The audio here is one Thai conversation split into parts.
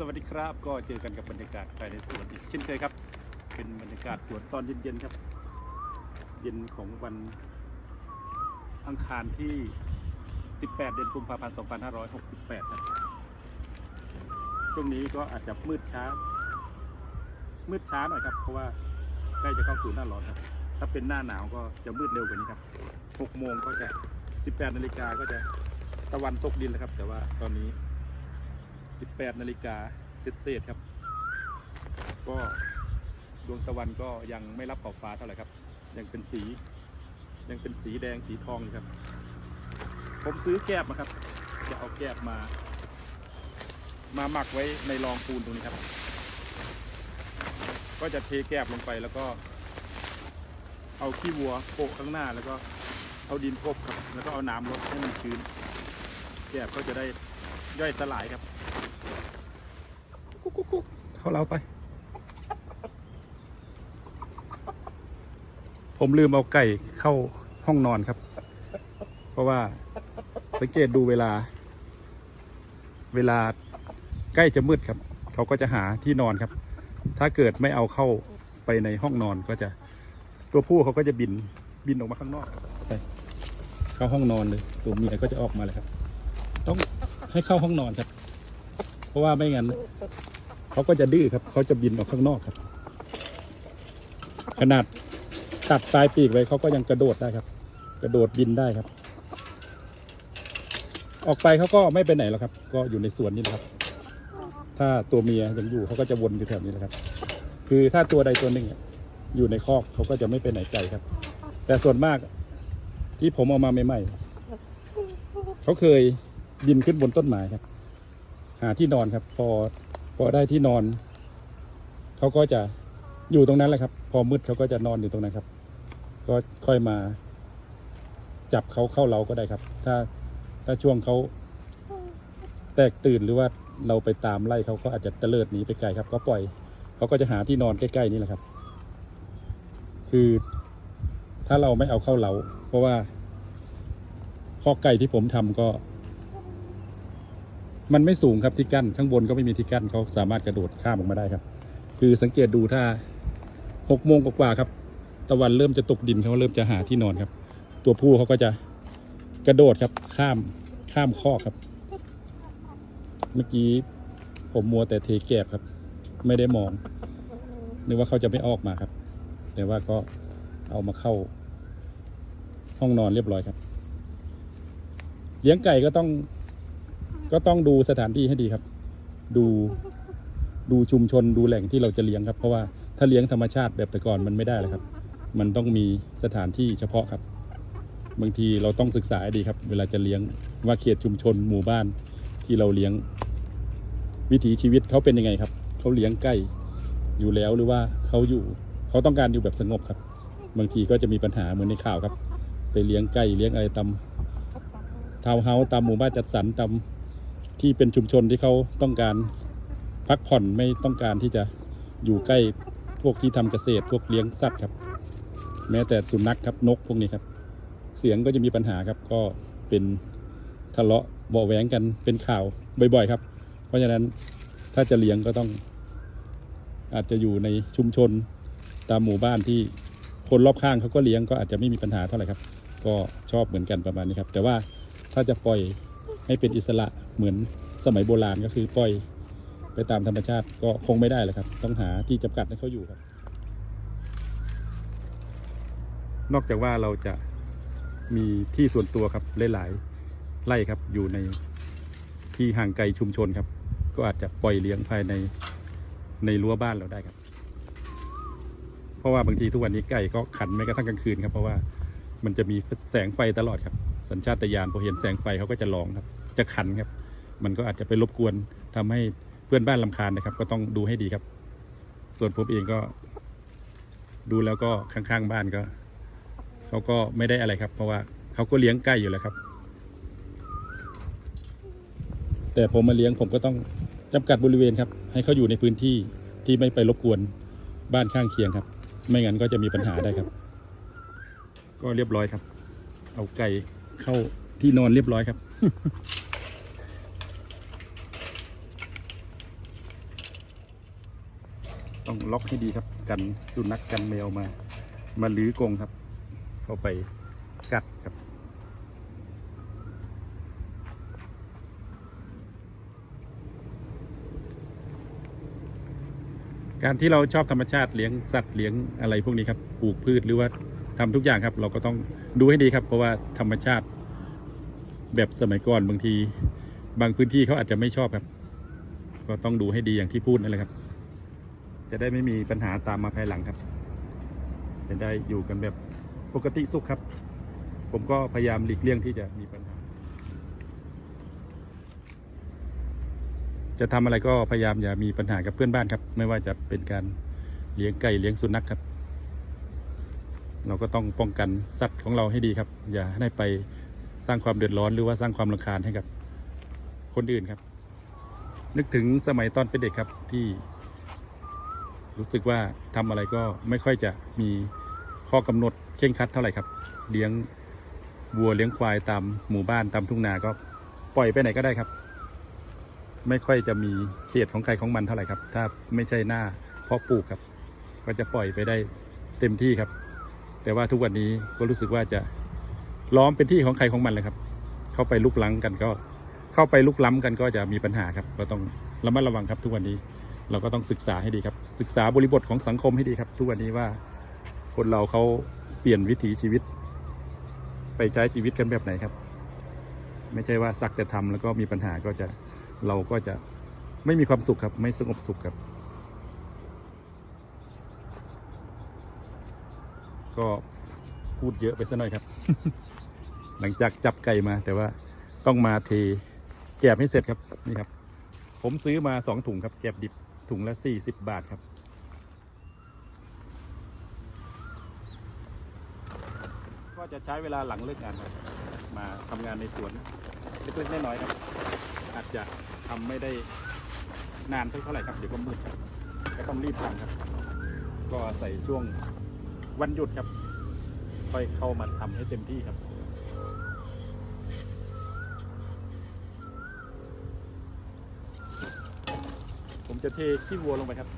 สวัสดีครับ ก็เจอกันกับบรรยากาศภายในสวนอีกเช่นเคยครับ เป็นบรรยากาศสวนตอนเย็นๆครับ เย็นของวันอังคารที่ 18 เดือนกุมภาพันธ์ 2568ครับช่วงนี้ก็อาจจะมืดช้า มืดช้าหน่อยครับ เพราะว่าใกล้จะเข้าสู่หน้าร้อนครับ ถ้าเป็นหน้าหนาวก็จะมืดเร็วกว่านี้ครับ 6 โมงก็จะ 18 นาฬิกาก็จะตะวันตกดินแล้วครับ แต่ว่าตอนนี้ 18นาฬิกาเศษๆครับ ก็ดวงตะวันก็ยังไม่รับขอบฟ้าเท่าไหร่ครับ ยังเป็นสี ยังเป็นสีแดงสีทองอยู่ครับ ผมซื้อแก้บมาครับ จะเอาแก้บมา มาหมักไว้ในรองปูนตรงนี้ครับ ก็จะเทแก้บลงไปแล้วก็ เอาขี้วัวโปะข้างหน้าแล้วก็เอาดินกบครับ แล้วก็เอาน้ำรดให้มันชื้นแก้บก็จะได้ย่อยสลายครับ กุ๊กกุ๊กกุ๊กเขาเราไป ผมลืมเอาไก่เข้าห้องนอนครับ เพราะว่าสังเกตดูเวลา เวลาใกล้จะมืดครับ เขาก็จะหาที่นอนครับ ถ้าเกิดไม่เอาเข้าไปในห้องนอนก็จะตัวผู้เขาก็จะบินบินออกมาข้างนอกไปเข้าห้องนอนเลย ตัวเมียก็จะออกมาเลยครับ ต้องให้เข้าห้องนอนครับ เพราะว่าไม่งั้น เขาก็จะดื้อครับ เขาจะบินออกข้างนอกครับ ขนาดตัดปลายปีกไว้เขาก็ยังกระโดดได้ครับ กระโดดบินได้ครับ ออกไปเขาก็ไม่ไปไหนหรอกครับ ก็อยู่ในสวนนี่แหละครับ ถ้าตัวเมียยังอยู่เขาก็จะวนอยู่แถวนี้แหละครับ คือถ้าตัวใดตัวหนึ่งอะอยู่ในคอกเขาก็จะไม่ไปไหนไกลครับ แต่ส่วนมากที่ผมเอามาใหม่ๆเขาเคยบินขึ้นบนต้นไม้ครับ หาที่นอนครับ พอ พอได้ที่นอน เขาก็จะอยู่ตรงนั้นแหละครับ พอมืดเขาก็จะนอนอยู่ตรงนั้นครับ ก็ค่อยมา จับเขาเข้าเราก็ได้ครับ ถ้าถ้าช่วงเขาแตกตื่นหรือว่าเราไปตามไล่เขาเขาอาจจะเตลิดหนีไปไกลครับก็ปล่อยเขาก็จะหาที่นอนใกล้ๆนี่แหละครับ คือถ้าเราไม่เอาเข้าเราเพราะว่าข้อไก่ที่ผมทำก็ มันไม่สูงครับที่กั้นข้างบนก็ไม่มีที่กั้นเขาสามารถกระโดดข้ามออกมาได้ครับ คือสังเกตดูถ้าหกโมงกว่าครับ ตะวันเริ่มจะตกดินเขาเริ่มจะหาที่นอนครับ ตัวผู้เขาก็จะกระโดดครับข้ามข้ามข้อครับ เมื่อกี้ผมมัวแต่เทแกบครับ ไม่ได้มองนึกว่าเขาจะไม่ออกมาครับ แต่ว่าก็เอามาเข้า ห้องนอนเรียบร้อยครับ เลี้ยงไก่ก็ต้อง ก็ต้องดูสถานที่ให้ดีครับ ดูดูชุมชนดูแหล่งที่เราจะเลี้ยงครับ เพราะว่าถ้าเลี้ยงธรรมชาติแบบแต่ก่อนมันไม่ได้เลยครับ มันต้องมีสถานที่เฉพาะครับ บางทีเราต้องศึกษาให้ดีครับ เวลาจะเลี้ยงว่าเขตชุมชนหมู่บ้านที่เราเลี้ยง วิถีชีวิตเขาเป็นยังไงครับเขาเลี้ยงไก่อยู่แล้วหรือว่าเขาอยู่เขาต้องการอยู่แบบสงบครับ บางทีก็จะมีปัญหาเหมือนในข่าวครับ ไปเลี้ยงไก่เลี้ยงอะไรตามทาวน์เฮาส์ตามหมู่บ้านจัดสรรตาม ที่เป็นชุมชนที่เขาต้องการพักผ่อนไม่ต้องการที่จะอยู่ใกล้พวกที่ทำเกษตรพวกเลี้ยงสัตว์ครับ แม้แต่สุนัขครับนกพวกนี้ครับ เสียงก็จะมีปัญหาครับ ก็เป็นทะเลาะเบาแหวงกันเป็นข่าวบ่อยๆ ครับ เพราะฉะนั้นถ้าจะเลี้ยงก็ต้อง อาจจะอยู่ในชุมชนตามหมู่บ้านที่คนรอบข้างเขาก็เลี้ยงก็อาจจะไม่มีปัญหาเท่าไหร่ครับ ก็ชอบเหมือนกันประมาณนี้ครับ แต่ว่าถ้าจะปล่อยให้เป็นอิสระ เหมือนสมัยโบราณก็คือปล่อยไปตามธรรมชาติก็คงไม่ได้แหละครับ ต้องหาที่จำกัดให้เขาอยู่ครับ นอกจากว่าเราจะมีที่ส่วนตัวครับหลายๆไร่ครับอยู่ในที่ห่างไกลชุมชนครับ ก็อาจจะปล่อยเลี้ยงภายในในรั้วบ้านเราได้ครับ เพราะว่าบางทีทุกวันนี้ไก่ก็ขันแม้กระทั่งกลางคืนครับเพราะว่ามันจะมีแสงไฟตลอดครับ สัญชาตญาณพอเห็นแสงไฟเขาก็จะร้องครับ จะขันครับ มันก็อาจจะไปรบกวนทำให้เพื่อนบ้านลำคาญนะครับ ก็ต้องดูให้ดีครับ ส่วนผมเองก็ ดูแล้วก็ข้างๆบ้านก็เขาก็ไม่ได้อะไรครับ เพราะว่าเขาก็เลี้ยงไก่อยู่แล้วครับ แต่ผมมาเลี้ยงผมก็ต้องจำกัดบริเวณครับ ให้เขาอยู่ในพื้นที่ที่ไม่ไปรบกวนบ้านข้างเคียงครับ ไม่งั้นก็จะมีปัญหาได้ครับ ก็เรียบร้อยครับ เอาไก่เข้าที่นอนเรียบร้อยครับ ต้องล็อกให้ดีครับกันสุนัขกันแมวมา มาลื้อกรงครับ เข้าไปกัดครับ การที่เราชอบธรรมชาติเลี้ยงสัตว์เลี้ยงอะไรพวกนี้ครับปลูกพืชหรือว่าทำทุกอย่างครับ เราก็ต้องดูให้ดีครับ เพราะว่าธรรมชาติแบบสมัยก่อนบางที บางพื้นที่เขาอาจจะไม่ชอบครับ ก็ต้องดูให้ดีอย่างที่พูดนั่นแหละครับ จะได้ไม่มีปัญหาตามมาภายหลังครับ จะได้อยู่กันแบบปกติสุขครับ ผมก็พยายามหลีกเลี่ยงที่จะมีปัญหา จะทำอะไรก็พยายามอย่ามีปัญหากับเพื่อนบ้านครับ ไม่ว่าจะเป็นการเลี้ยงไก่เลี้ยงสุนัขครับ เราก็ต้องป้องกันสัตว์ของเราให้ดีครับ อย่าให้ไปสร้างความเดือดร้อนหรือว่าสร้างความรำคาญให้กับคนอื่นครับ นึกถึงสมัยตอนเป็นเด็กครับที่ รู้สึกว่าทำอะไรก็ไม่ค่อยจะมีข้อกำหนดเคร่งครัดเท่าไหร่ครับ เลี้ยงวัวเลี้ยงควายตามหมู่บ้านตามทุ่งนาก็ปล่อยไปไหนก็ได้ครับ ไม่ค่อยจะมีเขตของใครของมันเท่าไหร่ครับ ถ้าไม่ใช่หน้าเพาะปลูกครับ ก็จะปล่อยไปได้เต็มที่ครับ แต่ว่าทุกวันนี้ก็รู้สึกว่าจะล้อมเป็นที่ของใครของมันเลยครับ เข้าไปลุกล้ำกันก็ เข้าไปลุกล้ำกันก็จะมีปัญหาครับ ก็ต้องระมัดระวังครับทุกวันนี้ เราก็ต้องศึกษาให้ดีครับ ศึกษาบริบทของสังคมให้ดีครับ ทุกวันนี้ว่าคนเราเขาเปลี่ยนวิถีชีวิต ไปใช้ชีวิตกันแบบไหนครับ ไม่ใช่ว่าสักแต่ทำแล้วก็มีปัญหาก็จะเราก็จะไม่มีความสุขครับ ไม่สงบสุขครับ ก็พูดเยอะไปซะหน่อยครับ หลังจากจับไก่มา แต่ว่าต้องมาเทแกบให้เสร็จครับนี่ครับ ผมซื้อมาสองถุงครับแกบดิบ ถุงละสี่สิบบาทครับ ก็จะใช้เวลาหลังเลิกงานครับมาทำงานในสวนเล็กๆน้อยๆครับ อาจจะทำไม่ได้นานเท่าไหร่ครับเดี๋ยวก็มืดครับก็ต้องรีบทำครับ ก็อาศัยช่วงวันหยุดครับ ค่อยเข้ามาทำให้เต็มที่ครับ ผมจะเทขี้วัวลงไปครับ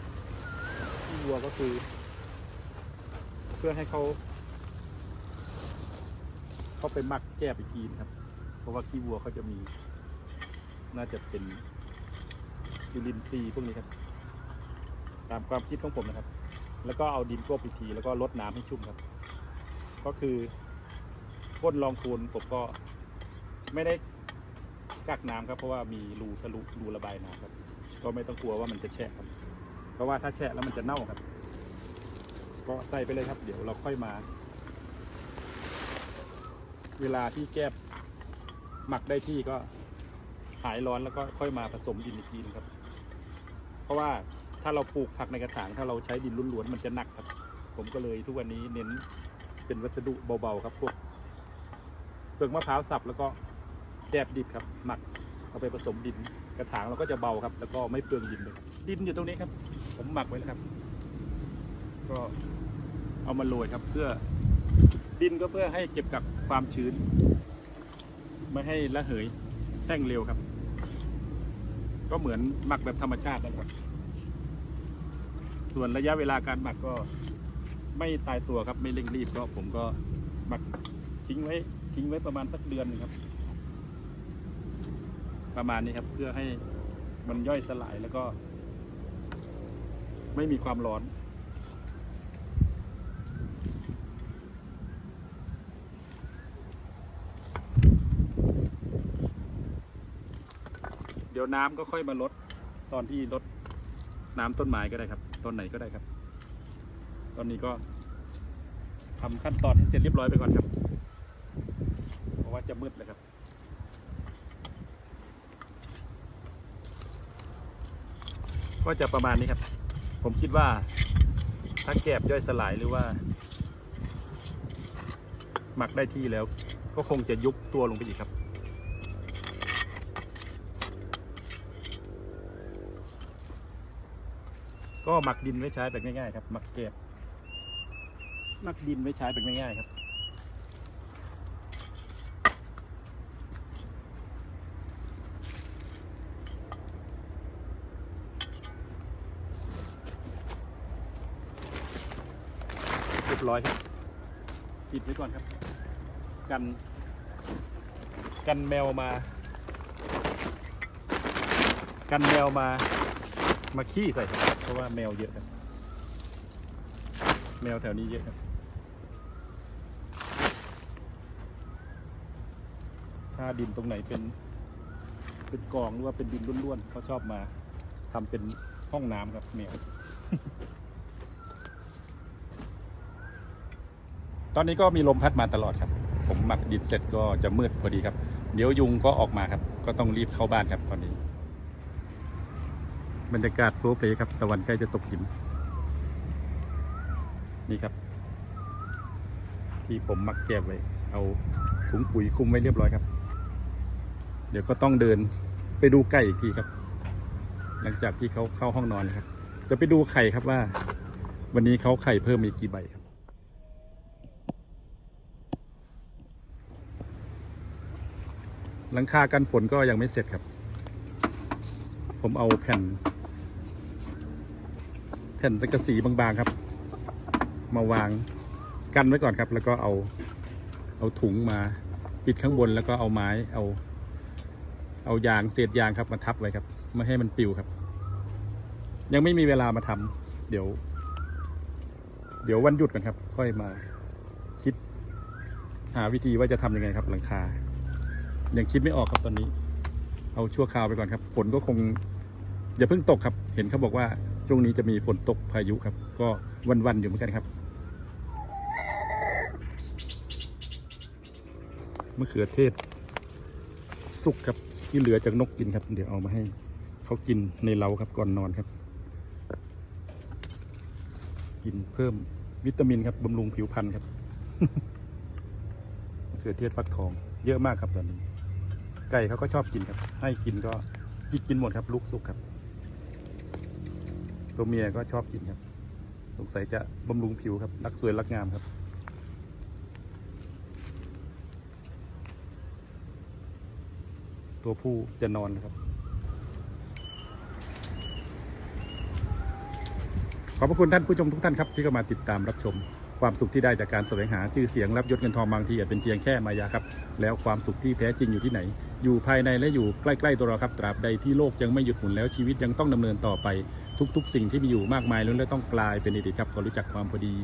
ขี้วัวก็คือ เพื่อให้เขาเขาไปหมักแก้ไปทีนะครับ เพราะว่าขี้วัวเขาจะมี น่าจะเป็นยูรินทรีพวกนี้ครับ ตามความคิดของผมนะครับ แล้วก็เอาดินกลบอีกทีแล้วก็ลดน้ำให้ชุ่มครับ ก็คือก้นรองคูนผมก็ไม่ได้กักน้ำครับ เพราะว่ามีรูทะลุรูระบายน้ำครับ ก็ไม่ต้องกลัวว่ามันจะแฉะครับ เพราะว่าถ้าแฉะแล้วมันจะเน่าครับ ก็ใส่ไปเลยครับ เดี๋ยวเราค่อยมา เวลาที่แก้บหมักได้ที่ก็หายร้อนแล้วก็ค่อยมาผสมดินอีกทีนึงครับ เพราะว่าถ้าเราปลูกผักในกระถางถ้าเราใช้ดินล้วนๆมันจะหนักครับ ผมก็เลยทุกวันนี้เน้นเป็นวัสดุเบาๆครับพวกเปลือกมะพร้าวสับแล้วก็แกบดิบครับ หมักเอาไปผสมดิน กระถางเราก็จะเบาครับ แล้วก็ไม่เปลืองดินเลยดินอยู่ตรงนี้ครับ ผมหมักไว้แล้วครับ ก็เอามาโรยครับ เพื่อดินก็เพื่อให้เก็บกับความชื้น ไม่ให้ระเหยแห้งเร็วครับ ก็เหมือนหมักแบบธรรมชาตินะครับ ส่วนระยะเวลาการหมักก็ไม่ตายตัวครับไม่เร่งรีบก็ผมก็หมักทิ้งไว้ทิ้งไว้ประมาณสักเดือนนึงครับ ประมาณนี้ครับ เพื่อให้มันย่อยสลายแล้วก็ ไม่มีความร้อน เดี๋ยวน้ำก็ค่อยมาลดตอนที่ลดน้ำต้นไม้ก็ได้ครับ ต้นไหนก็ได้ครับ ตอนนี้ก็ทำขั้นตอนให้เสร็จเรียบร้อยไปก่อนครับ เพราะว่าจะมืดเลยครับ ก็จะประมาณนี้ครับ ผมคิดว่าถ้าแกบย่อยสลายหรือว่า หมักได้ที่แล้ว ก็คงจะยุบตัวลงไปอีกครับ ก็หมักดินไว้ใช้แบบง่ายๆครับหมักเก็บหมักดินไว้ใช้แบบง่ายๆครับ บร้อยครับปิดไว้ก่อนครับ กัน กันแมวมา กันแมวมา มาขี้ใส่ครับเพราะว่าแมวเยอะครับ แมวแถวนี้เยอะครับ ถ้าดินตรงไหนเป็น เป็นกองหรือว่าเป็นดินร่วนๆเขาชอบมาทำเป็นห้องน้ำครับแมว ตอนนี้ก็มีลมพัดมาตลอดครับ ผมหมักดินเสร็จก็จะมืดพอดีครับ เดี๋ยวยุงก็ออกมาครับ ก็ต้องรีบเข้าบ้านครับตอนนี้ บรรยากาศโปรเพลครับ ตะวันใกล้จะตกดิน นี่ครับ ที่ผมมักแก็บไว้ เอาถุงปุ๋ยคุมไว้เรียบร้อยครับ เดี๋ยวก็ต้องเดินไปดูไก่อีกทีครับ หลังจากที่เขาเข้าห้องนอนครับ จะไปดูไข่ครับว่า วันนี้เขาไข่เพิ่มมีกี่ใบครับ หลังคากันฝนก็ยังไม่เสร็จครับ ผมเอาแผ่น แผ่นสังกะสีบางๆครับ มาวางกันไว้ก่อนครับ แล้วก็เอาเอาถุงมาปิดข้างบนแล้วก็เอาไม้เอา เอายางเศษยางครับมาทับไว้ครับ ไม่ให้มันปิวครับ ยังไม่มีเวลามาทำเดี๋ยว เดี๋ยววันหยุดกันครับ ค่อยมาคิด หาวิธีว่าจะทำยังไงครับหลังคา ยังคิดไม่ออกครับตอนนี้ เอาชั่วคราวไปก่อนครับ ฝนก็คงอย่าเพิ่งตกครับ เห็นเขาบอกว่าช่วงนี้จะมีฝนตกพายุครับ ก็วันๆอยู่เหมือนกันครับมะเขือเทศ สุกครับที่เหลือจากนกกินครับ เดี๋ยวเอามาให้เขากินในเล้าครับก่อนนอนครับ กินเพิ่มวิตามินครับบำรุงผิวพรรณครับมะเขือเทศฟักทองเยอะมากครับตอนนี้ ไก่เขาก็ชอบกินครับ ให้กินก็จิกกินหมดครับลูกสุกครับ ตัวเมียก็ชอบกินครับ สงสัยจะบำรุงผิวครับ รักสวยรักงามครับ ตัวผู้จะนอนครับ ขอบพระคุณท่านผู้ชมทุกท่านครับที่เข้ามาติดตามรับชมความสุขที่ได้จากการแสวงหาชื่อเสียงรับยศเงินทองบางทีอาจเป็นเพียงแค่มายาครับ แล้วความสุขที่แท้จริงอยู่ที่ไหน อยู่ภายในและอยู่ใกล้ๆตัวเราครับตราบใดที่โลกยังไม่หยุดหมุนแล้วชีวิตยังต้องดำเนินต่อไปทุกๆ สิ่งที่มีอยู่มากมายล้วนแล้วต้องกลายเป็นอดีตครับก็รู้จักความพอดี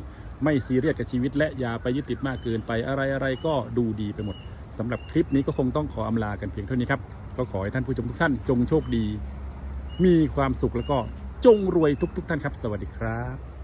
ไม่ซีเรียสกับชีวิต และอย่าไปยึดติดมากเกินไปอะไรๆก็ดูดีไปหมดสำหรับคลิปนี้ก็คงต้องขออำลากันเพียงเท่านี้ครับก็ขอให้ท่านผู้ชมทุกท่านจงโชคดี มีความสุขแล้วก็จงรวยทุก ๆ ท่านครับ สวัสดีครับ